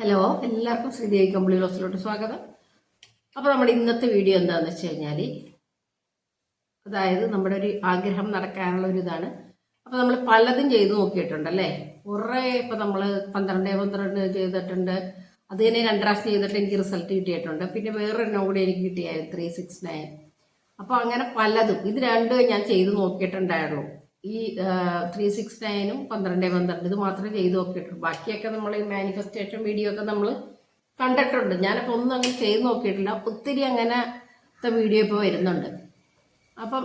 Hello എല്ലാവർക്കും ശ്രീദേവി കമ്പിളി ക്ലോസിലോട്ട് സ്വാഗതം. അപ്പോൾ നമ്മുടെ ഇന്നത്തെ വീഡിയോ എന്താണെന്ന് വെച്ച് കഴിഞ്ഞാൽ അതായത് നമ്മുടെ ഒരു ആഗ്രഹം നടക്കാനുള്ള ഒരു ഇതാണ്. അപ്പോൾ നമ്മൾ പലതും ചെയ്തു നോക്കിയിട്ടുണ്ട് അല്ലേ? കുറേ ഇപ്പോൾ നമ്മൾ പന്ത്രണ്ട് പന്ത്രണ്ട് ചെയ്തിട്ടുണ്ട്. അത് തന്നെ രണ്ടാഴ്ച ചെയ്തിട്ട് എനിക്ക് റിസൾട്ട് കിട്ടിയിട്ടുണ്ട്. പിന്നെ വേറൊരെണ്ണം കൂടി എനിക്ക് കിട്ടിയായിരുന്നു ത്രീ സിക്സ് നയൻ അപ്പോൾ അങ്ങനെ പലതും. ഇത് രണ്ടും ഞാൻ ചെയ്ത് നോക്കിയിട്ടുണ്ടായുള്ളൂ ഈ ത്രീ സിക്സ് നയനും പന്ത്രണ്ട് പന്ത്രണ്ട് ഇത് മാത്രമേ ചെയ്ത് നോക്കിയിട്ടുള്ളൂ. ബാക്കിയൊക്കെ നമ്മൾ ഈ മാനിഫെസ്റ്റേഷൻ വീഡിയോ ഒക്കെ നമ്മൾ കണ്ടിട്ടുണ്ട്. ഞാനിപ്പോൾ ഒന്നും അങ്ങനെ ചെയ്ത് നോക്കിയിട്ടില്ല. ഒത്തിരി അങ്ങനത്തെ വീഡിയോ ഇപ്പോൾ വരുന്നുണ്ട്. അപ്പം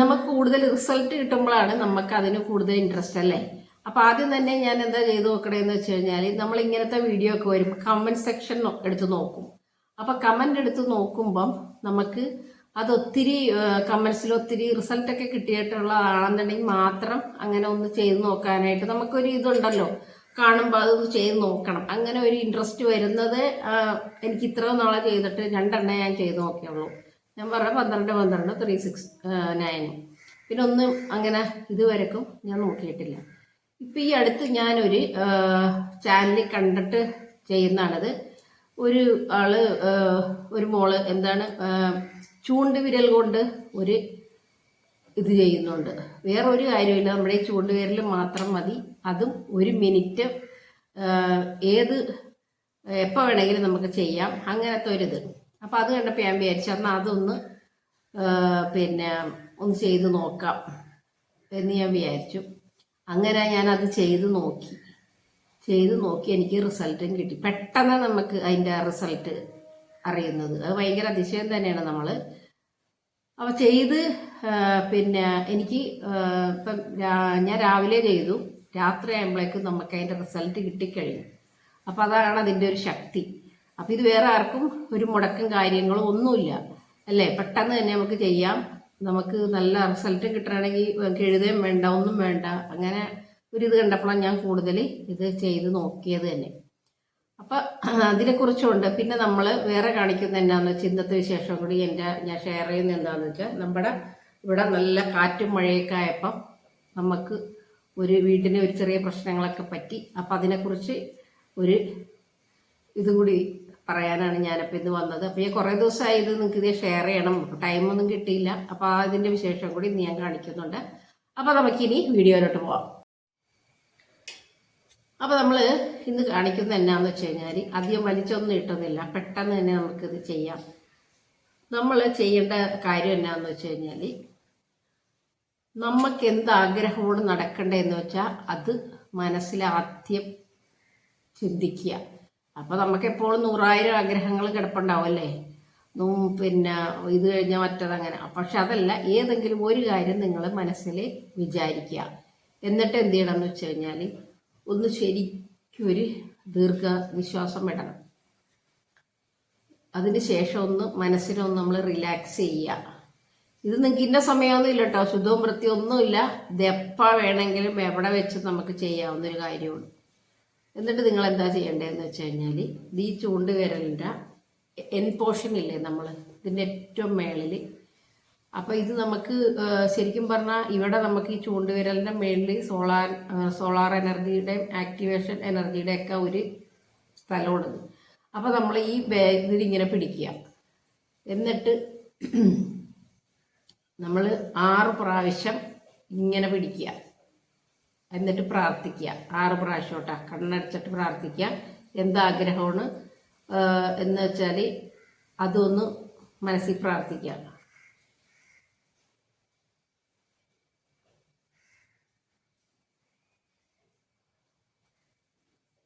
നമുക്ക് കൂടുതൽ റിസൾട്ട് കിട്ടുമ്പോഴാണ് നമുക്ക് അതിന് കൂടുതൽ ഇൻട്രസ്റ്റ് അല്ലേ? അപ്പോൾ ആദ്യം തന്നെ ഞാൻ എന്താ ചെയ്ത് നോക്കണേന്ന് വെച്ച് കഴിഞ്ഞാൽ നമ്മൾ ഇങ്ങനത്തെ വീഡിയോ ഒക്കെ വരുമ്പോൾ കമന്റ് സെക്ഷൻ എടുത്ത് നോക്കും. അപ്പോൾ കമന്റ് എടുത്ത് നോക്കുമ്പം നമുക്ക് അത് ഒത്തിരി കമൻസിൽ ഒത്തിരി റിസൾട്ടൊക്കെ കിട്ടിയിട്ടുള്ളതാണെന്നുണ്ടെങ്കിൽ മാത്രം അങ്ങനെ ഒന്ന് ചെയ്ത് നോക്കാനായിട്ട് നമുക്കൊരു ഇതുണ്ടല്ലോ. കാണുമ്പോൾ അതൊന്ന് ചെയ്ത് നോക്കണം. അങ്ങനെ ഒരു ഇൻട്രസ്റ്റ് വരുന്നത് എനിക്ക് ഇത്ര നാളെ ചെയ്തിട്ട് രണ്ടെണ്ണം ഞാൻ ചെയ്ത് നോക്കിയുള്ളൂ. ഞാൻ പറഞ്ഞ പന്ത്രണ്ട് പന്ത്രണ്ട് ത്രീ സിക്സ് നയൻ പിന്നെ ഒന്നും അങ്ങനെ ഇതുവരെക്കും ഞാൻ നോക്കിയിട്ടില്ല. ഇപ്പം ഈ അടുത്ത് ഞാനൊരു ചാനലിൽ കണ്ടിട്ട് ചെയ്യുന്നതാണത്. ഒരു ആൾ ഒരു മോൾ എന്താണ് ആ, ചൂണ്ടുവിരൽ കൊണ്ട് ഒരു ഇത് ചെയ്യുന്നുണ്ട്. വേറെ ഒരു കാര്യമില്ല. നമ്മുടെ ഈ ചൂണ്ടുവിരൽ മാത്രം മതി. അതും ഒരു മിനിറ്റ് ഏത് എപ്പോൾ വേണമെങ്കിലും നമുക്ക് ചെയ്യാം. അങ്ങനത്തെ ഒരിത് അപ്പം അത് കണ്ടപ്പോൾ ഞാൻ വിചാരിച്ചു എന്നാൽ അതൊന്ന് പിന്നെ ഒന്ന് ചെയ്ത് നോക്കാം എന്ന് ഞാൻ വിചാരിച്ചു. അങ്ങനെ ഞാനത് ചെയ്ത് നോക്കി. ചെയ്ത് നോക്കി എനിക്ക് റിസൾട്ടും കിട്ടി. പെട്ടെന്ന് നമുക്ക് അതിന്റെ റിസൾട്ട് അറിയുന്നത്. അത് ഭയങ്കര അതിശയം തന്നെയാണ് നമ്മൾ അപ്പോൾ ചെയ്ത് പിന്നെ എനിക്ക് ഇപ്പം ഞാൻ രാവിലെ ചെയ്തു. രാത്രി ആകുമ്പോഴേക്കും നമുക്ക് അതിന്റെ റിസൾട്ട് കിട്ടിക്കഴിഞ്ഞു. അപ്പോൾ അതാണ് അതിന്റെ ഒരു ശക്തി. അപ്പോൾ ഇത് വേറെ ആർക്കും ഒരു മുടക്കം കാര്യങ്ങളും ഒന്നുമില്ല. അല്ലേ? പെട്ടെന്ന് തന്നെ നമുക്ക് ചെയ്യാം. നമുക്ക് നല്ല റിസൾട്ട് കിട്ടണമെങ്കിൽ എഴുതുകയും വേണ്ട ഒന്നും വേണ്ട. അങ്ങനെ ഒരു ഇത് കണ്ടപ്പോഴാണ് ഞാൻ കൂടുതൽ ഇത് ചെയ്ത് നോക്കിയത് തന്നെ. അപ്പം അതിനെക്കുറിച്ചുണ്ട്. പിന്നെ നമ്മൾ വേറെ കാണിക്കുന്ന എന്നാന്ന് വെച്ചാൽ ഇന്നത്തെ വിശേഷം കൂടി എന്റെ ഞാൻ ഷെയർ ചെയ്യുന്ന എന്താണെന്ന് വെച്ചാൽ നമ്മുടെ ഇവിടെ നല്ല കാറ്റും മഴയൊക്കെ ആയപ്പം നമുക്ക് ഒരു വീടിന് ഒരു ചെറിയ പ്രശ്നങ്ങളൊക്കെ പറ്റി. അപ്പം അതിനെക്കുറിച്ച് ഒരു ഇതുകൂടി പറയാനാണ് ഞാനിപ്പോൾ ഇന്ന് വന്നത്. അപ്പോൾ ഞാൻ കുറേ ദിവസമായി ഇത് നിങ്ങൾക്ക് ഇത് ഷെയർ ചെയ്യണം. ടൈമൊന്നും കിട്ടിയില്ല. അപ്പോൾ അതിന്റെ വിശേഷം കൂടി ഇന്ന് ഞാൻ കാണിക്കുന്നുണ്ട്. അപ്പോൾ നമുക്കിനി വീഡിയോയിലോട്ട് പോവാം. അപ്പോൾ നമ്മൾ ഇന്ന് കാണിക്കുന്നത് എന്നാന്ന് വെച്ച് കഴിഞ്ഞാൽ അധികം വലിച്ചൊന്നും ഇട്ടുന്നില്ല പെട്ടെന്ന് തന്നെ നമുക്കിത് ചെയ്യാം. നമ്മൾ ചെയ്യേണ്ട കാര്യം എന്നാന്ന് വെച്ച് കഴിഞ്ഞാൽ നമുക്ക് എന്ത് ആഗ്രഹമാണ് നടക്കേണ്ടതെന്ന് വെച്ചാൽ അത് മനസ്സിലാദ്യം ചിന്തിക്കുക. അപ്പോൾ നമുക്ക് എപ്പോഴും നൂറായിരം ആഗ്രഹങ്ങൾ കിടപ്പുണ്ടാവല്ലേ? പിന്നെ ഇത് കഴിഞ്ഞാൽ മറ്റതങ്ങനെ. പക്ഷെ അതല്ല ഏതെങ്കിലും ഒരു കാര്യം നിങ്ങൾ മനസ്സിൽ വിചാരിക്കുക. എന്നിട്ട് എന്ത് ചെയ്യണം എന്ന് വെച്ച് കഴിഞ്ഞാൽ ഒന്ന് ശരിക്കും ഒരു ദീർഘ നിശ്വാസം വിടണം അതിന് ശേഷം ഒന്ന് മനസ്സിനൊന്ന് നമ്മൾ റിലാക്സ് ചെയ്യുക. ഇത് നിങ്ങൾക്ക് ഇന്ന സമയമൊന്നും ഇല്ല കേട്ടോ. ശുദ്ധവും വൃത്തിയൊന്നുമില്ല ഇത് വേണമെങ്കിലും എവിടെ വെച്ച് നമുക്ക് ചെയ്യാവുന്ന ഒരു കാര്യമാണ്. എന്നിട്ട് നിങ്ങൾ എന്താ ചെയ്യേണ്ടതെന്ന് വെച്ച് കഴിഞ്ഞാൽ ഈ ചൂണ്ടുവിരലിന്റെ എൻ പോർഷൻ ഇല്ലേ നമ്മൾ ഇതിന്റെ ഏറ്റവും മേളിൽ അപ്പോൾ ഇത് നമുക്ക് ശരിക്കും പറഞ്ഞാൽ ഇവിടെ നമുക്ക് ഈ ചൂണ്ടുവിരലിന്റെ മേളിൽ സോളാർ സോളാർ എനർജിയുടെ ആക്ടിവേഷൻ എനർജിയുടെ ഒക്കെ ഒരു സ്ഥലമാണിത് അപ്പോൾ നമ്മൾ ഈ ഇതിലിങ്ങനെ പിടിക്കുക. എന്നിട്ട് നമ്മൾ ആറ് പ്രാവശ്യം ഇങ്ങനെ പിടിക്കുക. എന്നിട്ട് പ്രാർത്ഥിക്കുക. ആറ് പ്രാവശ്യം കേട്ടോ. കണ്ണടച്ചിട്ട് പ്രാർത്ഥിക്കുക. എന്താഗ്രഹമാണ്? എന്ന് വെച്ചാൽ അതൊന്ന് മനസ്സിൽ പ്രാർത്ഥിക്കുക.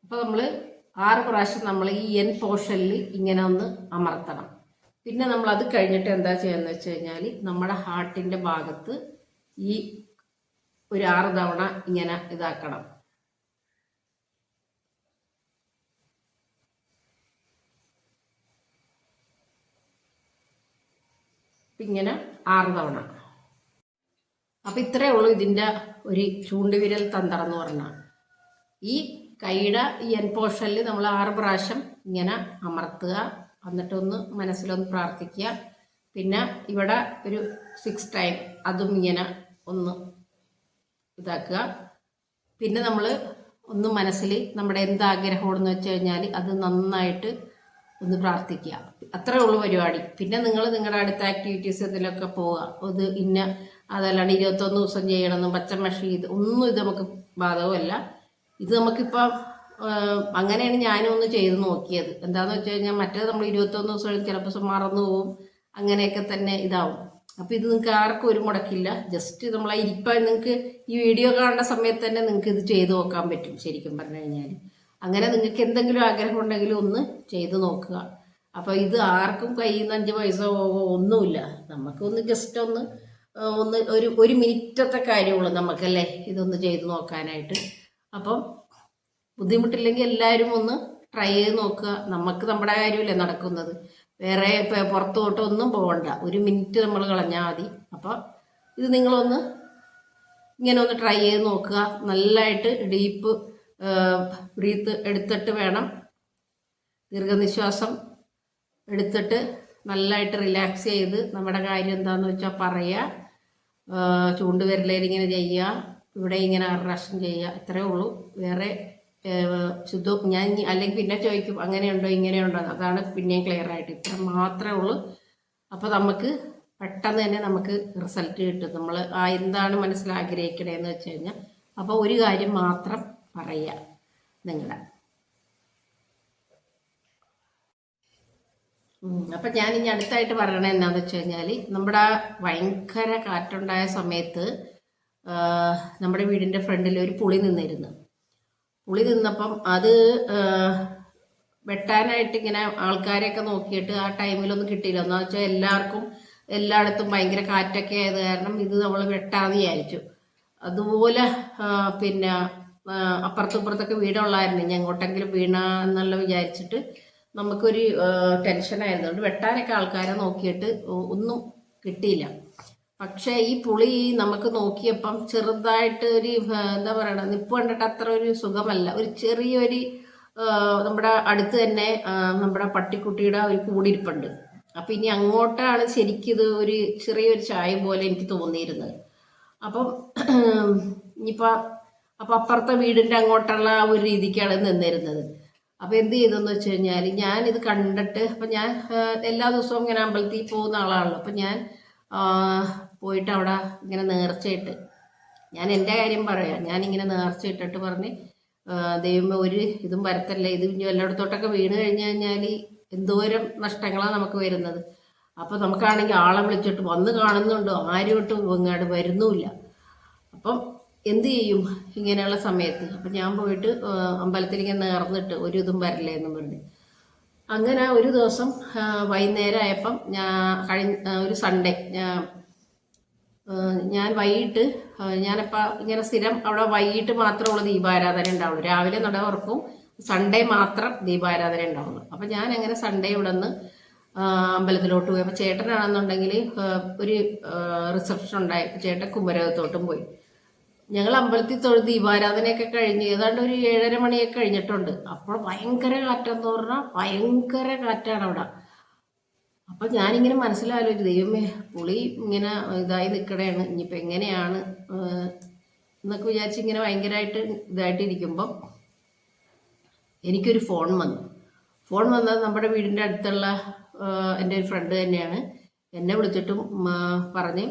അപ്പോൾ നമ്മൾ ആറ് പ്രാവശ്യം നമ്മൾ ഈ എൻ പോർഷനിൽ ഇങ്ങനെ ഒന്ന് അമർത്തണം. പിന്നെ നമ്മൾ അത് കഴിഞ്ഞിട്ട് എന്താ ചെയ്യുന്നത് വെച്ച് കഴിഞ്ഞാൽ നമ്മുടെ ഹാർട്ടിന്റെ ഭാഗത്ത് ഈ ഒരു ആറ് തവണ ഇങ്ങനെ ഇതാക്കണം. ഇങ്ങനെ ആറ് തവണ. അപ്പം ഇത്രയേ ഉള്ളൂ ഇതിന്റെ ഒരു ചൂണ്ടുവിരൽ തന്ത്രം എന്ന് പറഞ്ഞാൽ ഈ കൈയുടെ ഈ എൻ പോർഷനിൽ നമ്മൾ ആറ് പ്രാവശ്യം ഇങ്ങനെ അമർത്തുക. എന്നിട്ടൊന്ന് മനസ്സിലൊന്ന് പ്രാർത്ഥിക്കുക. പിന്നെ ഇവിടെ ഒരു സിക്സ് ടൈം അതും ഇങ്ങനെ ഒന്ന് ഇതാക്കുക. പിന്നെ നമ്മൾ ഒന്ന് മനസ്സിൽ നമ്മുടെ എന്താഗ്രഹമാണെന്ന് വെച്ച് കഴിഞ്ഞാൽ അത് നന്നായിട്ട് ഒന്ന് പ്രാർത്ഥിക്കുക. അത്രേ ഉള്ളൂ പരിപാടി. പിന്നെ നിങ്ങൾ നിങ്ങളുടെ അടുത്ത ആക്ടിവിറ്റീസ് എന്തെങ്കിലുമൊക്കെ പോവുക. ഇത് ഇന്ന അതല്ലാണ്ട് ഇരുപത്തൊന്ന് ദിവസം ചെയ്യണമെന്നും പച്ചമഷി ഇത് ഒന്നും ഇത് നമുക്ക് ബാധകമല്ല. ഇത് നമുക്കിപ്പം അങ്ങനെയാണ് ഞാനും ഒന്ന് ചെയ്ത് നോക്കിയത്. എന്താന്ന് വെച്ച് കഴിഞ്ഞാൽ മറ്റേ നമ്മൾ ഇരുപത്തൊന്ന് ദിവസം ചിലപ്പോൾ മറന്നു പോവും. അങ്ങനെയൊക്കെ തന്നെ ഇതാവും. അപ്പോൾ ഇത് നിങ്ങൾക്ക് ആർക്കും ഒരു മുടക്കില്ല. ജസ്റ്റ് നമ്മൾ ഇരിപ്പം നിങ്ങൾക്ക് ഈ വീഡിയോ കാണുന്ന സമയത്ത് തന്നെ നിങ്ങൾക്ക് ഇത് ചെയ്ത് നോക്കാൻ പറ്റും ശരിക്കും പറഞ്ഞു കഴിഞ്ഞാൽ അങ്ങനെ നിങ്ങൾക്ക് എന്തെങ്കിലും ആഗ്രഹം ഉണ്ടെങ്കിൽ ഒന്ന് ചെയ്ത് നോക്കുക. അപ്പോൾ ഇത് ആർക്കും കയ്യിൽ നിന്ന് അഞ്ച് പൈസ ഒന്നുമില്ല. നമുക്കൊന്ന് ജസ്റ്റ് ഒന്ന് ഒന്ന് ഒരു ഒരു മിനിറ്റത്തെ കാര്യമുള്ളൂ നമുക്കല്ലേ ഇതൊന്ന് ചെയ്ത് നോക്കാനായിട്ട്. അപ്പം ബുദ്ധിമുട്ടില്ലെങ്കിൽ എല്ലാവരും ഒന്ന് ട്രൈ ചെയ്ത് നോക്കുക. നമുക്ക് നമ്മുടെ കാര്യമല്ലേ നടക്കുന്നത്. വേറെ പുറത്തോട്ട് പുറത്തോട്ടൊന്നും പോകണ്ട ഒരു മിനിറ്റ് നമ്മൾ കളഞ്ഞാൽ മതി. അപ്പോൾ ഇത് നിങ്ങളൊന്ന് ഇങ്ങനെ ഒന്ന് ട്രൈ ചെയ്ത് നോക്കുക. നല്ലതായിട്ട് ഡീപ്പ് ബ്രീത്ത് എടുത്തിട്ട് വേണം. ദീർഘനിശ്വാസം എടുത്തിട്ട് നല്ലതായിട്ട് റിലാക്സ് ചെയ്ത് നമ്മുടെ കാര്യം എന്താണെന്ന് വെച്ചാൽ പറയുക. ചൂണ്ടുവിരലേൽ ഇങ്ങനെ ചെയ്യുക. ഇവിടെ ഇങ്ങനെ ആറ് പ്രാവശ്യം ചെയ്യുക ഇത്രയേ ഉള്ളൂ. വേറെ ശുദ്ധ ഞാൻ അല്ലെങ്കിൽ പിന്നെ ചോദിക്കും അങ്ങനെയുണ്ടോ ഇങ്ങനെയുണ്ടോ അതാണ് പിന്നെയും ക്ലിയർ ആയിട്ട്. ഇത്ര മാത്രമേ ഉള്ളൂ. അപ്പോൾ നമുക്ക് പെട്ടെന്ന് തന്നെ നമുക്ക് റിസൾട്ട് കിട്ടും. നമ്മൾ ആ എന്താണ് മനസ്സിൽ ആഗ്രഹിക്കണേന്ന് വെച്ച് കഴിഞ്ഞാൽ അപ്പോൾ ഒരു കാര്യം മാത്രം പറയുക നിങ്ങളുടെ അപ്പം ഞാൻ ഇനി അടുത്തായിട്ട് പറയണത് എന്താണെന്ന് വെച്ച് കഴിഞ്ഞാൽ നമ്മുടെ ആ ഭയങ്കര കാറ്റുണ്ടായ സമയത്ത് നമ്മുടെ വീടിന്റെ ഫ്രണ്ടിൽ ഒരു പുളി നിന്നിരുന്നു. പുളി നിന്നപ്പം അത് വെട്ടാനായിട്ട് ഇങ്ങനെ ആൾക്കാരെയൊക്കെ നോക്കിയിട്ട് ആ ടൈമിലൊന്നും കിട്ടിയില്ല. എന്ന് വെച്ചാൽ എല്ലാവർക്കും എല്ലായിടത്തും ഭയങ്കര കാറ്റൊക്കെ ആയത് കാരണം ഇത് നമ്മൾ വെട്ടാന്ന് വിചാരിച്ചു. അതുപോലെ പിന്നെ അപ്പുറത്തും ഇപ്പുറത്തൊക്കെ വീടുള്ളായിരുന്നു ഇനി എങ്ങോട്ടെങ്കിലും വീണ എന്നുള്ള വിചാരിച്ചിട്ട് നമുക്കൊരു ആ, ടെൻഷനായിരുന്നു അതുകൊണ്ട് വെട്ടാനൊക്കെ ആൾക്കാരെ നോക്കിയിട്ട് ഒന്നും കിട്ടിയില്ല. പക്ഷേ ഈ പുളി നമുക്ക് നോക്കിയപ്പം ചെറുതായിട്ട് ഒരു എന്താ പറയണ നിപ്പ് കണ്ടിട്ട് അത്ര ഒരു സുഖമല്ല. ഒരു ചെറിയൊരു നമ്മുടെ അടുത്ത് തന്നെ നമ്മുടെ പട്ടിക്കുട്ടിയുടെ ഒരു കൂടിരിപ്പുണ്ട്. അപ്പം ഇനി അങ്ങോട്ടാണ് ശരിക്കിത് ഒരു ചെറിയൊരു ചായ പോലെ എനിക്ക് തോന്നിയിരുന്നത്. അപ്പം ഇനിയിപ്പോൾ അപ്പം അപ്പുറത്തെ വീടിന്റെ അങ്ങോട്ടുള്ള ആ ഒരു രീതിക്കാണ് നിന്നിരുന്നത്. അപ്പം എന്ത് ചെയ്തെന്ന് വെച്ച് കഴിഞ്ഞാൽ ഇത് കണ്ടിട്ട് അപ്പം ഞാൻ എല്ലാ ദിവസവും ഇങ്ങനെ അമ്പലത്തിൽ പോകുന്ന ആളാണല്ലോ. അപ്പം ഞാൻ പോയിട്ട് അവിടെ ഇങ്ങനെ നേർച്ചയിട്ട് ഞാൻ എന്റെ കാര്യം പറയാം. ഞാനിങ്ങനെ നേർച്ച ഇട്ടിട്ട് പറഞ്ഞ് ദൈവമേ ഒരു ഇതും വരത്തല്ല. ഇത് ഇനി എല്ലായിടത്തോട്ടൊക്കെ വീണ് കഴിഞ്ഞു കഴിഞ്ഞാൽ എന്തോരം നഷ്ടങ്ങളാണ് നമുക്ക് വരുന്നത്. അപ്പോൾ നമുക്കാണെങ്കിൽ ആളെ വിളിച്ചിട്ട് വന്ന് കാണുന്നുണ്ടോ. ആരും ഒട്ടും ഇങ്ങോട്ട് വരുന്നുമില്ല. അപ്പം എന്ത് ചെയ്യും ഇങ്ങനെയുള്ള സമയത്ത്? അപ്പം ഞാൻ പോയിട്ട് അമ്പലത്തിൽ ഇങ്ങനെ നേർന്നിട്ട് ഒരു ഇതും വരല്ലേ എന്നും പറഞ്ഞു. അങ്ങനെ ഒരു ദിവസം വൈകുന്നേരം ആയപ്പം ഞാൻ കഴിഞ്ഞ ഒരു സൺഡേ ഞാൻ ഞാൻ വൈകിട്ട് ഞാനിപ്പോൾ ഇങ്ങനെ സ്ഥിരം അവിടെ വൈകിട്ട് മാത്രമുള്ള ദീപാരാധന ഉണ്ടാവുള്ളൂ. രാവിലെ നട ഉറക്കും സൺഡേ മാത്രം ദീപാരാധന ഉണ്ടാവുള്ളൂ. അപ്പം ഞാൻ അങ്ങനെ സൺഡേ ഇവിടെ നിന്ന് അമ്പലത്തിലോട്ട് പോയി. അപ്പം ചേട്ടനാണെന്നുണ്ടെങ്കിൽ ഒരു റിസപ്ഷൻ ഉണ്ടായി. ചേട്ടൻ കുമരകത്തോട്ടും പോയി. ഞങ്ങൾ അമ്പലത്തിൽ തൊഴുത് ദീപാരാധനയൊക്കെ കഴിഞ്ഞ് ഏതാണ്ട് ഒരു ഏഴര മണിയൊക്കെ കഴിഞ്ഞിട്ടുണ്ട്. അപ്പോൾ ഭയങ്കര കാറ്റെന്ന് പറഞ്ഞാൽ ഭയങ്കര കാറ്റാണ് അവിടെ. അപ്പം ഞാനിങ്ങനെ മനസ്സിലാലോചിച്ചു ദൈവമേ പുളി ഇങ്ങനെ ഇതായി നിൽക്കണേണ് ഇനിയിപ്പോൾ എങ്ങനെയാണ് എന്നൊക്കെ വിചാരിച്ച് ഇങ്ങനെ ഭയങ്കരമായിട്ട് ഇതായിട്ടിരിക്കുമ്പം എനിക്കൊരു ഫോൺ വന്നു. ഫോൺ വന്നത് നമ്മുടെ വീടിന്റെ അടുത്തുള്ള എന്റെ ഒരു ഫ്രണ്ട് തന്നെയാണ്. എന്നെ വിളിച്ചിട്ടും പറഞ്ഞ്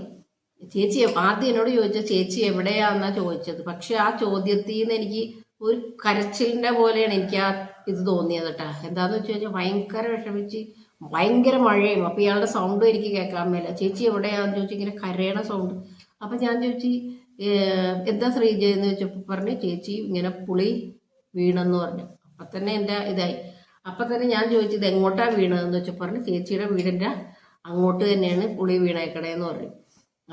ചേച്ചി ആദ്യം എന്നോട് ചോദിച്ച ചേച്ചി എവിടെയാന്നാ ചോദിച്ചത്? പക്ഷെ ആ ചോദ്യത്തിൽ നിന്ന് എനിക്ക് ഒരു കരച്ചിലിന്റെ പോലെയാണ് എനിക്ക് ആ ഇത് തോന്നിയത് കേട്ടാ എന്താന്ന് വെച്ച് കഴിഞ്ഞാൽ ഭയങ്കര വിഷമിച്ച് ഭയങ്കര മഴയും. അപ്പോൾ ഇയാളുടെ സൗണ്ടും എനിക്ക് കേൾക്കാൻ മേല. ചേച്ചി എവിടെയാന്ന് ചോദിച്ചു ഇങ്ങനെ കരയണ സൗണ്ട് അപ്പം ഞാൻ ചോദിച്ചു എന്താ ശ്രീജ എന്ന് പറഞ്ഞു ചേച്ചി ഇങ്ങനെ പുളി വീണെന്ന് പറഞ്ഞു. അപ്പം തന്നെ എന്റെ ഇതായി. അപ്പം തന്നെ ഞാൻ ചോദിച്ചു ഇത് എങ്ങോട്ടാ വീണതെന്ന് വെച്ചപ്പോ പറഞ്ഞു ചേച്ചിയുടെ വീടിന്റെ അങ്ങോട്ട് തന്നെയാണ് പുളി വീണേക്കണേന്ന് പറഞ്ഞു.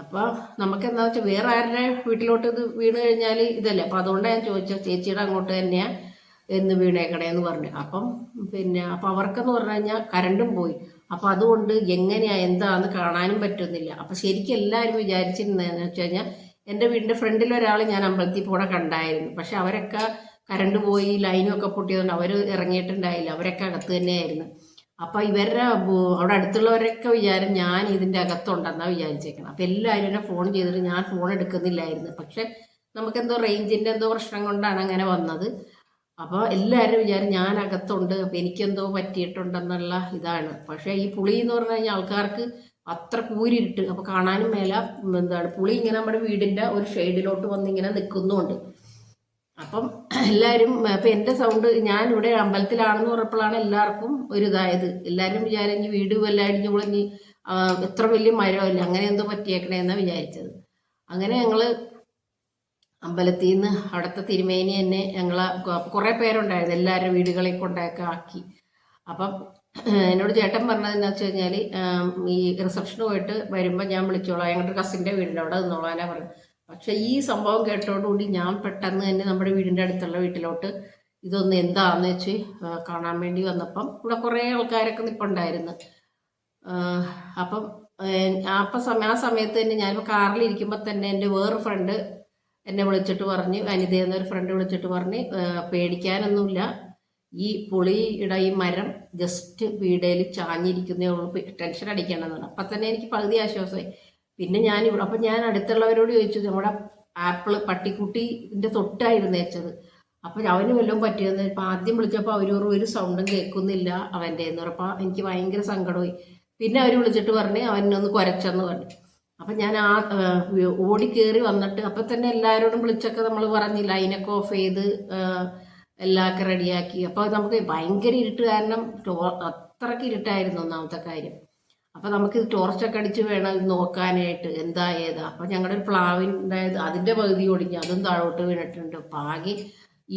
അപ്പോൾ നമുക്ക് എന്താ വെച്ചാൽ വേറെ ആരുടെ വീട്ടിലോട്ട് ഇത് വീണ് കഴിഞ്ഞാൽ ഇതല്ലേ? അപ്പം അതുകൊണ്ടാണ് ഞാൻ ചോദിച്ചത് ചേച്ചിയുടെ അങ്ങോട്ട് തന്നെയാണ് എന്ന് വീണേക്കണേന്ന് പറഞ്ഞു. അപ്പം പിന്നെ അപ്പം അവർക്കെന്ന് പറഞ്ഞു കഴിഞ്ഞാൽ കരണ്ടും പോയി. അപ്പം അതുകൊണ്ട് എങ്ങനെയാ എന്താന്ന് കാണാനും പറ്റുന്നില്ല. അപ്പം ശരിക്കും എല്ലാവരും വിചാരിച്ചിരുന്നതെന്ന് വെച്ച് കഴിഞ്ഞാൽ എന്റെ വീടിന്റെ ഫ്രണ്ടിൽ ഒരാൾ ഞാൻ അമ്പലത്തിൽ പോടെ കണ്ടായിരുന്നു. പക്ഷെ അവരൊക്കെ കരണ്ട് പോയി ലൈനും ഒക്കെ പൊട്ടിയതുകൊണ്ട് അവർ ഇറങ്ങിയിട്ടുണ്ടായില്ല. അവരൊക്കെ അകത്ത് തന്നെയായിരുന്നു. അപ്പം ഇവരുടെ അവിടെ അടുത്തുള്ളവരൊക്കെ വിചാരം ഞാൻ ഇതിന്റെ അകത്തുണ്ടെന്നാണ് വിചാരിച്ചേക്കണം. അപ്പം എല്ലാവരും എന്നെ ഫോൺ ചെയ്തിട്ട് ഞാൻ ഫോൺ എടുക്കുന്നില്ലായിരുന്നു. പക്ഷെ നമുക്കെന്തോ റേഞ്ചിന്റെ എന്തോ പ്രശ്നം കൊണ്ടാണ് അങ്ങനെ വന്നത്. അപ്പോൾ എല്ലാവരും വിചാരം ഞാൻ അകത്തുണ്ട് അപ്പോൾ എനിക്കെന്തോ പറ്റിയിട്ടുണ്ടെന്നുള്ള ഇതാണ്. പക്ഷേ ഈ പുളി എന്ന് പറഞ്ഞു കഴിഞ്ഞാൽ ആൾക്കാർക്ക് അത്ര കൂരിട്ട് അപ്പോൾ കാണാനും മേല എന്താണ് പുളി ഇങ്ങനെ നമ്മുടെ വീടിന്റെ ഒരു ഷെയ്ഡിലോട്ട് വന്ന് ഇങ്ങനെ നിൽക്കുന്നുമുണ്ട് അപ്പം എല്ലാവരും ഇപ്പം എന്റെ സൗണ്ട് ഞാൻ ഇവിടെ അമ്പലത്തിലാണെന്ന് പറഞ്ഞപ്പോഴാണ് എല്ലാവർക്കും ഒരു എല്ലാവരും വിചാരിഞ്ഞ് വീട് വല്ല അടിഞ്ഞു പൊളിഞ്ഞ് ആ, എത്ര വലിയ മരമല്ല അങ്ങനെ എന്തോ പറ്റിയേക്കണേന്നാണ് വിചാരിച്ചത്. അങ്ങനെ ഞങ്ങൾ അമ്പലത്തിൽ നിന്ന് അവിടുത്തെ തിരുമേനി തന്നെ ഞങ്ങളെ കുറേ പേരുണ്ടായിരുന്നു എല്ലാവരുടെ വീടുകളിൽ കൊണ്ടൊക്കെ ആക്കി. അപ്പം എന്നോട് ചേട്ടൻ പറഞ്ഞത് എന്താ വെച്ച് കഴിഞ്ഞാൽ ഈ റിസപ്ഷന് പോയിട്ട് വരുമ്പോൾ ഞാൻ വിളിച്ചോളാം. ഞങ്ങളുടെ കസിന്റെ വീടിന്റെ അവിടെ നിന്നോളാനാ പറഞ്ഞു പക്ഷേ ഈ സംഭവം കേട്ടോടുകൂടി ഞാൻ പെട്ടെന്ന് തന്നെ നമ്മുടെ വീടിന്റെ അടുത്തുള്ള വീട്ടിലോട്ട് ഇതൊന്ന് എന്താന്ന് വെച്ച് കാണാൻ വേണ്ടി വന്നപ്പം ഇവിടെ കുറേ ആൾക്കാരൊക്കെ നിൽപ്പുണ്ടായിരുന്നു ആഹ് അപ്പം അപ്പം സമയം ആ സമയത്ത് തന്നെ ഞാനിപ്പോൾ കാറിലിരിക്കുമ്പോൾ തന്നെ എന്റെ വേറെ ഫ്രണ്ട് എന്നെ വിളിച്ചിട്ട് പറഞ്ഞ് അനിത എന്നൊരു ഫ്രണ്ട് വിളിച്ചിട്ട് പറഞ്ഞ് പേടിക്കാനൊന്നുമില്ല. ഈ പുളിയുടെ ഈ മരം ജസ്റ്റ് വീടേൽ ചാഞ്ഞിരിക്കുന്നേ ഉള്ളൂ. ടെൻഷൻ അടിക്കണമെന്നാണ്. അപ്പം തന്നെ എനിക്ക് പകുതി ആശ്വാസമായി. പിന്നെ ഞാൻ ഇവിടെ അപ്പം ഞാൻ അടുത്തുള്ളവരോട് ചോദിച്ചു നമ്മുടെ ആപ്പിൾ പട്ടിക്കുട്ടിന്റെ തൊട്ടായിരുന്നു വെച്ചത്. അപ്പം അവന് വല്ലതും പറ്റിയെന്ന് ഇപ്പം ആദ്യം വിളിച്ചപ്പോൾ അവർ ഒരു സൗണ്ടും കേൾക്കുന്നില്ല അവന്റെ എന്ന് പറഞ്ഞപ്പോൾ എനിക്ക് ഭയങ്കര സങ്കടമായി. പിന്നെ അവർ വിളിച്ചിട്ട് പറഞ്ഞ് അവനൊന്ന് കുരച്ചെന്ന് പറഞ്ഞു. അപ്പം ഞാൻ ആ ഓടി കയറി വന്നിട്ട് അപ്പം തന്നെ എല്ലാവരോടും വിളിച്ചൊക്കെ നമ്മൾ പറഞ്ഞില്ല. അതിനൊക്കെ ഓഫ് ചെയ്ത് എല്ലാമൊക്കെ റെഡിയാക്കി അപ്പോൾ നമുക്ക് ഭയങ്കര ഇരുട്ട് കാരണം അത്രയ്ക്ക് ഇരുട്ടായിരുന്നു ഒന്നാമത്തെ കാര്യം. അപ്പം നമുക്ക് ടോർച്ചൊക്കെ അടിച്ച് വേണം ഇത് നോക്കാനായിട്ട്. എന്താ ഏതാ? അപ്പം ഞങ്ങളുടെ ഒരു പ്ലാവിന്റെത് അതിന്റെ പകുതി ഒടിഞ്ഞ് അതും താഴോട്ട് വീണിട്ടുണ്ട്. പാകി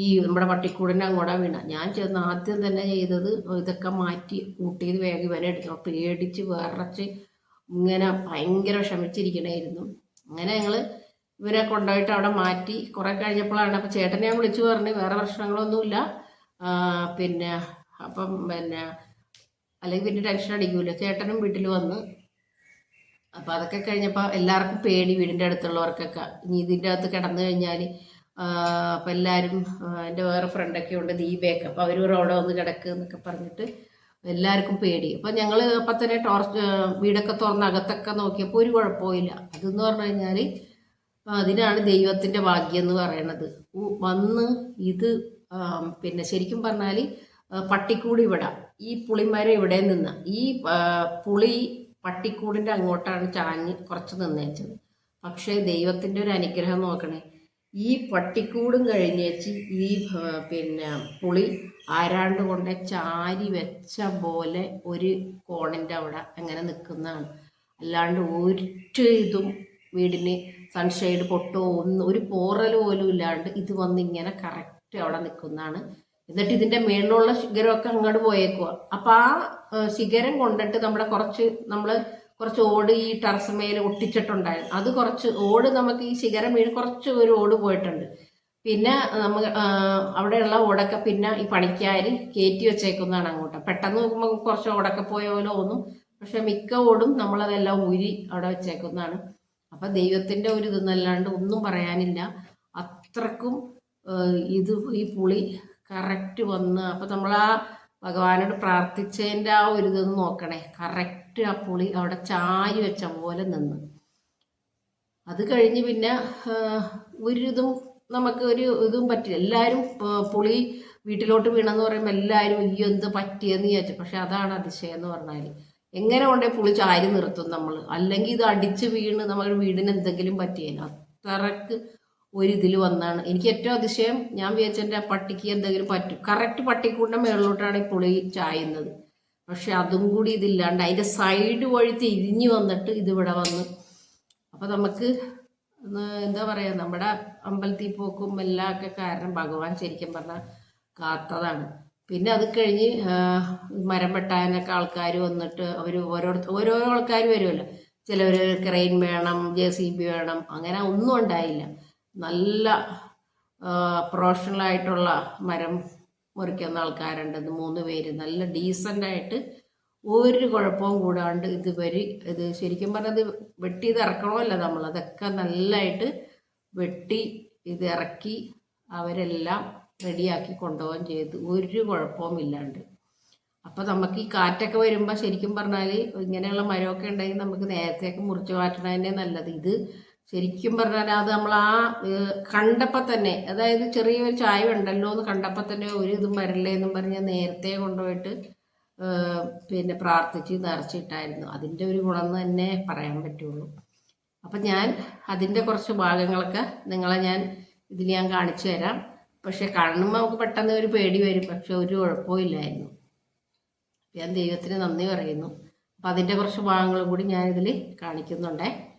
ഈ നമ്മുടെ പട്ടിക്കൂടിന്റെ അങ്ങോട്ടാ വീണ. ഞാൻ ചെന്ന് ആദ്യം തന്നെ ചെയ്തത് ഇതൊക്കെ മാറ്റി കൂട്ടിയത് വേഗം വരെ എടുത്തു. പേടിച്ച് വിറച്ച് ഇങ്ങനെ ഭയങ്കര ക്ഷമിച്ചിരിക്കണമായിരുന്നു അങ്ങനെ ഞങ്ങൾ ഇവരെ കൊണ്ടുപോയിട്ട് അവിടെ മാറ്റി കുറേ കഴിഞ്ഞപ്പോഴാണ് അപ്പോൾ ചേട്ടനെ ഞാൻ വിളിച്ചു പറഞ്ഞു വേറെ പ്രശ്നങ്ങളൊന്നുമില്ല. പിന്നെ അപ്പം പിന്നെ അല്ലെങ്കിൽ പിന്നെ ടെൻഷൻ അടിക്കൂല. ചേട്ടനും വീട്ടിൽ വന്ന്. അപ്പോൾ അതൊക്കെ കഴിഞ്ഞപ്പോൾ എല്ലാവർക്കും പേടി വീടിന്റെ അടുത്തുള്ളവർക്കൊക്കെ. ഇനി ഇതിന്റെ അകത്ത് കിടന്നു കഴിഞ്ഞാൽ അപ്പം എല്ലാവരും എന്റെ വേറെ ഫ്രണ്ടൊക്കെ ഉണ്ട് ദീപയൊക്കെ. അപ്പോൾ അവരും അവിടെ വന്ന് കിടക്കുക എന്നൊക്കെ പറഞ്ഞിട്ട് എല്ലാവർക്കും പേടി. അപ്പം ഞങ്ങൾ അപ്പം തന്നെ ടോർച്ച് വീടൊക്കെ തുറന്ന് അകത്തൊക്കെ നോക്കിയപ്പോൾ ഒരു കുഴപ്പമില്ല അതെന്ന് പറഞ്ഞു കഴിഞ്ഞാൽ അതിനാണ് ദൈവത്തിന്റെ ഭാഗ്യം എന്ന് പറയണത് വന്ന് ഇത് പിന്നെ ശരിക്കും പറഞ്ഞാൽ പട്ടിക്കൂടി ഇവിടെ. ഈ പുളിമരം ഇവിടെ നിന്ന് ഈ പുളി പട്ടിക്കൂടിന്റെ അങ്ങോട്ടാണ് ചാഞ്ഞ് കുറച്ച് നിന്നേച്ചത്. പക്ഷേ ദൈവത്തിന്റെ ഒരു അനുഗ്രഹം നോക്കണേ. ഈ പട്ടിക്കൂടും കഴിഞ്ഞേച്ച് ഈ പിന്നെ പുളി ആരാണ്ട് കൊണ്ട് ചാരി വെച്ച പോലെ ഒരു കോണിന്റെ അവിടെ അങ്ങനെ നിൽക്കുന്നതാണ് അല്ലാണ്ട് ഒരു ഇതും വീടിന് സൺഷെയ്ഡ് പൊട്ടോ ഒന്നും ഒരു പോറൽ പോലും ഇല്ലാണ്ട് ഇത് വന്ന് ഇങ്ങനെ കറക്റ്റ് അവിടെ നിൽക്കുന്നതാണ് എന്നിട്ട് ഇതിന്റെ മേളിലുള്ള ശിഖരമൊക്കെ അങ്ങോട്ട് പോയേക്കുക അപ്പൊ ആ ശിഖരം കൊണ്ടിട്ട് നമ്മുടെ കുറച്ച് നമ്മൾ കുറച്ച് ഓട് ഈ ടെറസ് മേലെ ഒട്ടിച്ചിട്ടുണ്ടായിരുന്നു. അത് കുറച്ച് ഓട് നമുക്ക് ഈ ശിഖരം വീണ് കുറച്ച് ഒരു ഓട് പോയിട്ടുണ്ട്. പിന്നെ നമ്മൾ അവിടെയുള്ള ഓടൊക്കെ പിന്നെ ഈ പണിക്കാർ കയറ്റി വെച്ചേക്കുന്നതാണ് അങ്ങോട്ട്. പെട്ടെന്ന് നോക്കുമ്പോൾ കുറച്ച് ഓടൊക്കെ പോയ പോലെ തോന്നും. പക്ഷെ മിക്ക ഓടും നമ്മളതെല്ലാം ഊരി അവിടെ വെച്ചേക്കുന്നതാണ്. അപ്പം ദൈവത്തിന്റെ ഒരു ഇതെന്നല്ലാണ്ട് ഒന്നും പറയാനില്ല. അത്രക്കും ഇത് ഈ പുളി കറക്റ്റ് വന്ന്. അപ്പം നമ്മൾ ആ ഭഗവാനോട് പ്രാർത്ഥിച്ചതിന്റെ ആ ഒരു ഇതൊന്ന് നോക്കണേ. കറക്റ്റ് ആ പുളി അവിടെ ചായ വെച്ച പോലെ നിന്ന്. അത് കഴിഞ്ഞ് പിന്നെ ഒരിതും നമുക്ക് ഒരു ഇതും പറ്റില്ല. എല്ലാവരും പുളി വീട്ടിലോട്ട് വീണെന്ന് പറയുമ്പോൾ എല്ലാവരും ഈ എന്ത് പറ്റിയെന്ന് വിചാരിച്ചു. പക്ഷെ അതാണ് അതിശയം എന്ന് പറഞ്ഞാൽ എങ്ങനെ കൊണ്ടേ പുളി ചാരി നിർത്തും നമ്മൾ അല്ലെങ്കിൽ ഇത് അടിച്ച് വീണ് നമ്മുടെ വീടിന് എന്തെങ്കിലും പറ്റിയേനോ? അത്രയ്ക്ക് ഒരു ഇതിൽ വന്നാണ്. എനിക്ക് ഏറ്റവും അതിശയം ഞാൻ വിചാരിച്ച എന്റെ പട്ടിക്ക് എന്തെങ്കിലും പറ്റും. കറക്റ്റ് പട്ടിക്കൂടിന്റെ മേളിലോട്ടാണ് ഈ പുളി ചായുന്നത്. പക്ഷെ അതും കൂടി ഇതില്ലാണ്ട് അതിന്റെ സൈഡ് വഴി തിരിഞ്ഞു വന്നിട്ട് ഇതിവിടെ വന്ന് അപ്പം നമുക്ക് എന്താ പറയുക നമ്മുടെ അമ്പലത്തിൽ പോക്കും എല്ലാം ഒക്കെ കാരണം ഭഗവാൻ ശരിക്കും പറഞ്ഞാൽ കാത്തതാണ്. പിന്നെ അത് കഴിഞ്ഞ് മരം വെട്ടാനൊക്കെ ആൾക്കാർ വന്നിട്ട് അവർ ഓരോരുത്തർ ഓരോരോ ആൾക്കാർ വരുമല്ലോ ചിലവർ ക്രെയിൻ വേണം ജെ സി ബി വേണം അങ്ങനെ ഒന്നും ഉണ്ടായില്ല. നല്ല പ്രൊഫഷണൽ ആയിട്ടുള്ള മരം മുറിക്കുന്ന ആൾക്കാരുണ്ട്. ഇത് മൂന്ന് പേര്. നല്ല ഡീസന്റ് ആയിട്ട് ഒരു കുഴപ്പവും കൂടാണ്ട് ഇത് വരി ഇത് ശരിക്കും പറഞ്ഞത് വെട്ടി ഇത് ഇറക്കണമല്ല നമ്മൾ അതൊക്കെ നല്ലതായിട്ട് വെട്ടി ഇത് ഇറക്കി അവരെല്ലാം റെഡിയാക്കി കൊണ്ടുപോകാൻ ചെയ്ത്. ഒരു കുഴപ്പവും ഇല്ലാണ്ട്. അപ്പോൾ നമുക്ക് ഈ കാറ്റൊക്കെ വരുമ്പോൾ ശരിക്കും പറഞ്ഞാൽ ഇങ്ങനെയുള്ള മരമൊക്കെ ഉണ്ടെങ്കിൽ നമുക്ക് നേരത്തെയൊക്കെ മുറിച്ച് മാറ്റണതന്നെ നല്ലത്. ഇത് ശരിക്കും പറഞ്ഞാൽ അത് നമ്മൾ ആ കണ്ടപ്പോൾ തന്നെ അതായത് ചെറിയൊരു ചായ ഉണ്ടല്ലോ എന്ന് കണ്ടപ്പോൾ തന്നെ ഒരു ഇതും വരില്ലേ എന്നും പറഞ്ഞ് നേരത്തെ കൊണ്ടുപോയിട്ട് പിന്നെ പ്രാർത്ഥിച്ച് നിറച്ചിട്ടായിരുന്നു. അതിന്റെ ഒരു ഗുണം തന്നെ പറയാൻ പറ്റുള്ളൂ. അപ്പം ഞാൻ അതിന്റെ കുറച്ച് ഭാഗങ്ങളൊക്കെ നിങ്ങളെ ഞാൻ ഇതിൽ ഞാൻ കാണിച്ചു തരാം. പക്ഷെ കാണുമ്പോൾ നമുക്ക് പെട്ടെന്ന് ഒരു പേടി വരും. പക്ഷെ ഒരു കുഴപ്പമില്ലായിരുന്നു ഞാൻ ദൈവത്തിന് നന്ദി പറയുന്നു. അപ്പം അതിന്റെ കുറച്ച് ഭാഗങ്ങൾ കൂടി ഞാനിതിൽ കാണിക്കുന്നുണ്ടേ.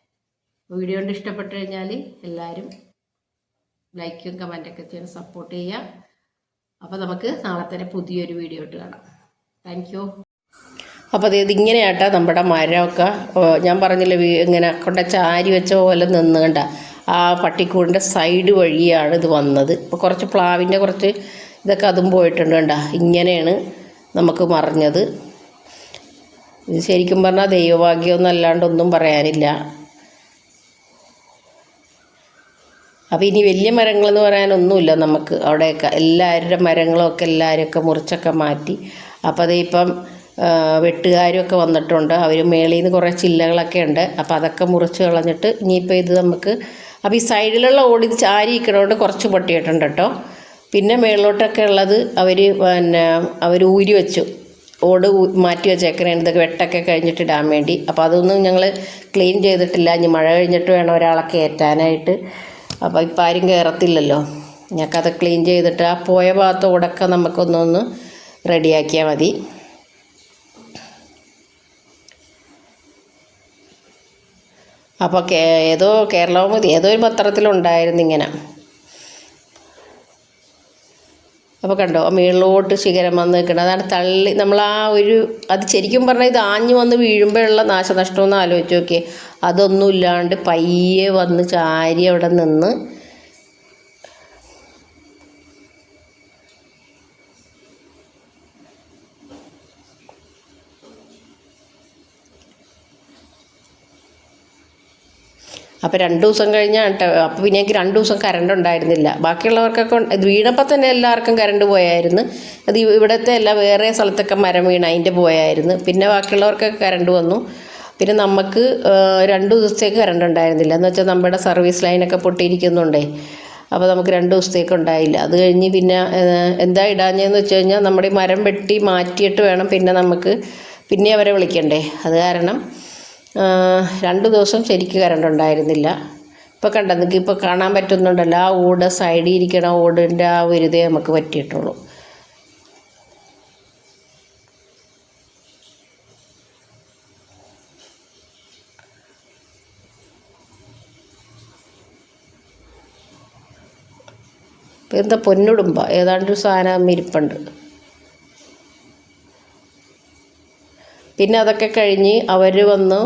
വീഡിയോ കൊണ്ട് ഇഷ്ടപ്പെട്ടു കഴിഞ്ഞാൽ എല്ലാവരും ലൈക്കും കമന്റൊക്കെ ചെയ്യാൻ സപ്പോർട്ട് ചെയ്യുക അപ്പോൾ നമുക്ക് നാളെ തന്നെ പുതിയൊരു വീഡിയോ ഇട്ട് കാണാം. താങ്ക് യു അപ്പോൾ അത് ഇതിങ്ങനെയാട്ടാ നമ്മുടെ മരമൊക്കെ. ഞാൻ പറഞ്ഞില്ല ഇങ്ങനെ കൊണ്ട ചാരി വെച്ച പോലെ നിന്നുകൊണ്ട ആ പട്ടിക്കൂടിന്റെ സൈഡ് വഴിയാണ് ഇത് വന്നത്. ഇപ്പോൾ കുറച്ച് പ്ലാവിന്റെ കുറച്ച് ഇതൊക്കെ അതും പോയിട്ടുണ്ട് കണ്ട. ഇങ്ങനെയാണ് നമുക്ക് മറിഞ്ഞത്. ഇത് ശരിക്കും പറഞ്ഞാൽ ദൈവഭാഗ്യമൊന്നും അല്ലാണ്ടൊന്നും പറയാനില്ല. അപ്പോൾ ഇനി വലിയ മരങ്ങളെന്ന് പറയാനൊന്നുമില്ല നമുക്ക്. അവിടെയൊക്കെ എല്ലാവരുടെ മരങ്ങളൊക്കെ എല്ലാവരെയൊക്കെ മുറിച്ചൊക്കെ മാറ്റി. അപ്പോൾ അതേ ഇപ്പം വെട്ടുകാരൊക്കെ വന്നിട്ടുണ്ട്. അവർ മേളിൽ നിന്ന് കുറേ ചില്ലകളൊക്കെ ഉണ്ട്. അപ്പോൾ അതൊക്കെ മുറിച്ച് കളഞ്ഞിട്ട് ഇനിയിപ്പോൾ ഇത് നമുക്ക് അപ്പോൾ ഈ സൈഡിലുള്ള ഓടി ചാരി ഇരിക്കണോണ്ട് കുറച്ച് പൊട്ടിയിട്ടുണ്ട് കേട്ടോ. പിന്നെ മേളിലോട്ടൊക്കെ ഉള്ളത് അവർ പിന്നെ അവർ ഊരി വെച്ചു. ഓട് മാറ്റി വെച്ചേക്കണേ. ഇതൊക്കെ വെട്ടൊക്കെ കഴിഞ്ഞിട്ട് ഇടാൻ വേണ്ടി. അപ്പോൾ അതൊന്നും ഞങ്ങൾ ക്ലീൻ ചെയ്തിട്ടില്ല. ഇനി മഴ കഴിഞ്ഞിട്ട് വേണം ഒരാളെ കയറ്റാനായിട്ട്. അപ്പോൾ ഇപ്പം ആരും കയറത്തില്ലല്ലോ ഞങ്ങൾക്കത് ക്ലീൻ ചെയ്തിട്ട് ആ പോയ ഭാഗത്ത് ഉടക്കം നമുക്കൊന്നൊന്ന് റെഡിയാക്കിയാൽ മതി. അപ്പോൾ ഏതോ കേരളവും ഏതോ ഒരു പത്രത്തിലുണ്ടായിരുന്നു ഇങ്ങനെ. അപ്പോൾ കണ്ടോ മേളിലോട്ട് ശിഖരം വന്ന് നിൽക്കണം അതാണ് തള്ളി നമ്മൾ ആ ഒരു അത് ശരിക്കും പറഞ്ഞാൽ ഇത് ആഞ്ഞു വന്ന് വീഴുമ്പോഴുള്ള നാശനഷ്ടം ഒന്ന് ആലോചിച്ച് നോക്കിയേ. അതൊന്നും ഇല്ലാണ്ട് പയ്യെ വന്ന് ചാരി അവിടെ നിന്ന് അപ്പോൾ രണ്ട് ദിവസം കഴിഞ്ഞാൽ അപ്പോൾ പിന്നെ എനിക്ക് രണ്ട് ദിവസം കറണ്ട് ഉണ്ടായിരുന്നില്ല. ബാക്കിയുള്ളവർക്കൊക്കെ വീണപ്പോൾ തന്നെ എല്ലാവർക്കും കറണ്ട് പോയായിരുന്നു. അത് ഇവ- ഇവിടുത്തെ അല്ല വേറെ സ്ഥലത്തൊക്കെ മരം വീണ അതിന്റെ പോയായിരുന്നു. പിന്നെ ബാക്കിയുള്ളവർക്കൊക്കെ കറണ്ട് വന്നു. പിന്നെ നമുക്ക് രണ്ട് ദിവസത്തേക്ക് കറണ്ട് ഉണ്ടായിരുന്നില്ല. എന്ന് വെച്ചാൽ നമ്മുടെ സർവീസ് ലൈനൊക്കെ പൊട്ടിയിരിക്കുന്നുണ്ടേ. അപ്പോൾ നമുക്ക് രണ്ട് ദിവസത്തേക്ക് ഉണ്ടായില്ല. അത് കഴിഞ്ഞ് പിന്നെ എന്താ ഇടാഞ്ഞതെന്ന് വെച്ച് കഴിഞ്ഞാൽ നമ്മുടെ മരം വെട്ടി മാറ്റിയിട്ട് വേണം പിന്നെ നമുക്ക് പിന്നെ അവരെ വിളിക്കണ്ടേ. അത് കാരണം രണ്ട് ദിവസം ശരിക്ക് കറണ്ട് ഉണ്ടായിരുന്നില്ല ഇപ്പോൾ കണ്ട നിങ്ങൾക്ക് ഇപ്പോൾ കാണാൻ പറ്റുന്നുണ്ടല്ലോ ആ ഓട് സൈഡിൽ ഇരിക്കണ ഓടിന്റെ ആ ഒരു നമുക്ക് പറ്റിയിട്ടുള്ളൂ. എന്താ പൊന്നുടുമ്പ ഏതാണ്ട് സാധനം ഇരിപ്പുണ്ട്. പിന്നെ അതൊക്കെ കഴിഞ്ഞ് അവർ വന്ന്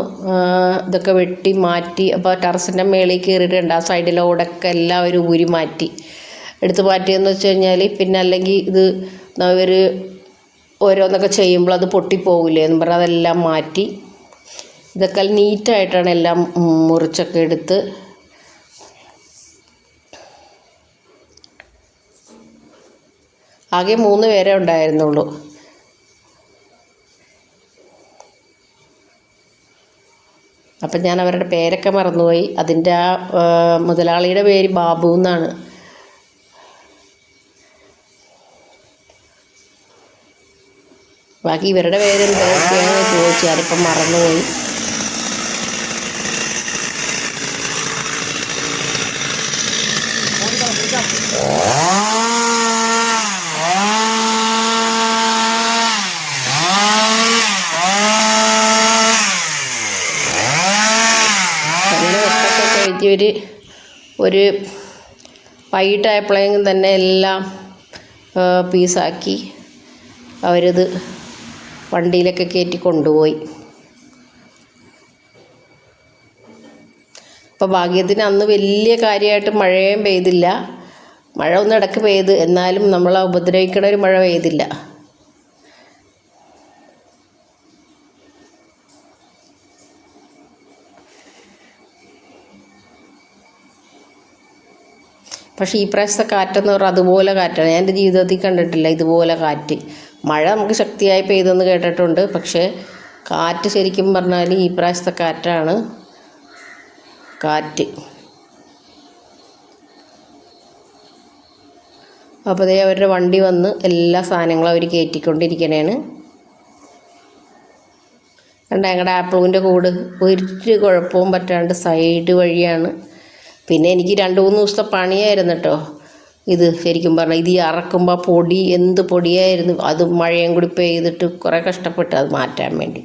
ഇതൊക്കെ വെട്ടി മാറ്റി. അപ്പോൾ ടെറസിന്റെ മേളിൽ കയറിയിട്ടുണ്ട്. ആ സൈഡിലെ ഓടൊക്കെ എല്ലാവരും ഊരി മാറ്റി. എടുത്ത് മാറ്റിയെന്ന് വെച്ച് കഴിഞ്ഞാൽ പിന്നെ അല്ലെങ്കിൽ ഇത് അവർ ഓരോന്നൊക്കെ ചെയ്യുമ്പോൾ അത് പൊട്ടിപ്പോകില്ലേ എന്ന് പറഞ്ഞാൽ അതെല്ലാം മാറ്റി. ഇതൊക്കെ നീറ്റായിട്ടാണ് എല്ലാം മുറിച്ചൊക്കെ എടുത്ത്. ആകെ മൂന്ന് പേരെ ഉണ്ടായിരുന്നുള്ളൂ. അപ്പം ഞാൻ അവരുടെ പേരൊക്കെ മറന്നുപോയി. അതിന്റെ ആ മുതലാളിയുടെ പേര് ബാബു എന്നാണ്. ബാക്കി ഇവരുടെ പേരെന്തൊക്കെയാണെന്ന് ചോദിച്ചു ഞാനിപ്പം മറന്നുപോയി അങ്ങനെ കഴിഞ്ഞ് ഒരു വൈകിട്ടായപ്പോഴേക്കും തന്നെ എല്ലാം പീസാക്കി അവരത് വണ്ടിയിലൊക്കെ കയറ്റി കൊണ്ടുപോയി. അപ്പോൾ ഭാഗ്യത്തിന് അന്ന് വലിയ കാര്യമായിട്ട് മഴയും പെയ്തില്ല. മഴ ഒന്നിടക്ക് പെയ്ത് എന്നാലും നമ്മളെ ഉപദ്രവിക്കണ ഒരു മഴ പെയ്തില്ല. പക്ഷേ ഈ പ്രാവശ്യത്തെ കാറ്റെന്ന് പറഞ്ഞാൽ അതുപോലെ കാറ്റാണ്. ഞാൻ എന്റെ ജീവിതത്തിൽ കണ്ടിട്ടില്ല ഇതുപോലെ കാറ്റ്. മഴ നമുക്ക് ശക്തിയായി പെയ്തെന്ന് കേട്ടിട്ടുണ്ട്. പക്ഷേ കാറ്റ് ശരിക്കും പറഞ്ഞാൽ ഈ പ്രാവശ്യത്തെ കാറ്റാണ്. കാറ്റ്. അപ്പോൾ അതേ അവരുടെ വണ്ടി വന്ന് എല്ലാ സാധനങ്ങളും അവർ കയറ്റിക്കൊണ്ടിരിക്കണേണ്. കണ്ട ഞങ്ങളുടെ ആപ്പിളിന്റെ കൂട് ഒരു കുഴപ്പവും പറ്റാണ്ട് സൈഡ് വഴിയാണ് പിന്നെ എനിക്ക് രണ്ട് മൂന്ന് ദിവസത്തെ പണിയായിരുന്നു കേട്ടോ ഇത് ശരിക്കും പറഞ്ഞാൽ ഇത് ഈ അറക്കുമ്പോൾ പൊടി എന്ത് പൊടിയായിരുന്നു അത് മഴയും കൂടി പെയ്തിട്ട് കുറേ കഷ്ടപ്പെട്ടു അത് മാറ്റാൻ വേണ്ടി.